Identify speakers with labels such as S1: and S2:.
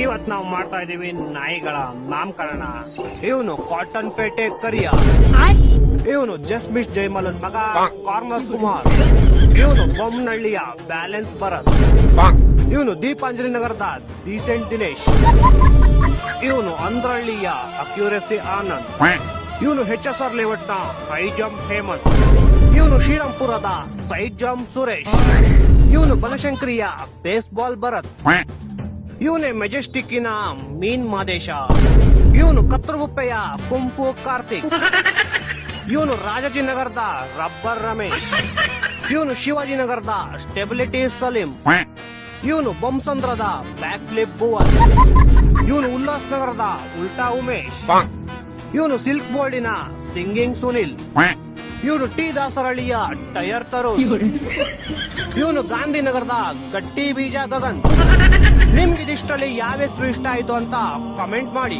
S1: ಇವತ್ ನಾವು ಮಾಡ್ತಾ ಇದೀವಿ ನಾಯಿಗಳ ನಾಮಕರಣ. ಇವನು ಕಾಟನ್ ಪೇಟೆ ಕರಿಯ. ಇವನು ಜಸ್ಮಿಶ್ ಜೈಮಲನ್ ಮಗ ಕಾರ್ನರ್ ಕುಮಾರ್. ಇವನು ಬೊಮ್ಮನಹಳ್ಳಿಯ ಬ್ಯಾಲೆನ್ಸ್ ಭರತ್. ಇವನು ದೀಪಾಂಜಲಿ ನಗರದ ಡೀಸೆಂಟ್ ದಿನೇಶ್. ಇವನು ಅಂದ್ರಹಳ್ಳಿಯ ಅಕ್ಯೂರೆಸಿ ಆನಂದ್. ಇವನು ಹೆಚ್ ಎಸ್ ಆರ್ ಲೇಔಟ್ನ ಹೈ ಜಂಪ್ ಹೇಮಂತ್. ಇವನು ಶ್ರೀರಾಮ್ಪುರದ ಸೈಡ್ ಜಂಪ್ ಸುರೇಶ್. ಇವನು ಬನಶಂಕರಿಯ ಬೇಸ್ಬಾಲ್ ಭರತ್. ಇವನೇ ಮೆಜೆಸ್ಟಿಕ್ಕಿನ ಮೀನ್ ಮಾದೇಶ. ಇವನು ಕತ್ತರಗುಪ್ಪೆಯ ಕುಂಪು ಕಾರ್ತಿಕ್. ಇವನು ರಾಜಾಜಿನಗರದ ರಬ್ಬರ್ ರಮೇಶ್. ಇವನು ಶಿವಾಜಿನಗರದ ಸ್ಟೆಬಿಲಿಟಿ ಸಲೀಂ. ಇವನು ಬೊಮ್ಸಂದ್ರದ ಬ್ಯಾಕ್ ಫ್ಲಿಪ್ ಭುವನ್ ಇವನು ಉಲ್ಲಾಸ್ ನಗರದ ಉಲ್ಟಾ ಉಮೇಶ್. ಇವನು ಸಿಲ್ಕ್ ಬೋರ್ಡಿನ ಸಿಂಗಿಂಗ್ ಸುನಿಲ್. ಇವನು ಟಿ ದಾಸರಳ್ಳಿಯ ಟೈರ್ ತರುಣ್. ಇವನು ಗಾಂಧಿನಗರದ ಗಟ್ಟಿ ಬೀಜ ಗಗನ್. ನಿಮ್ಗೆ ಯಾವ ಹೆಸರು ಇಷ್ಟ ಆಯ್ತು ಅಂತ ಕಮೆಂಟ್ ಮಾಡಿ.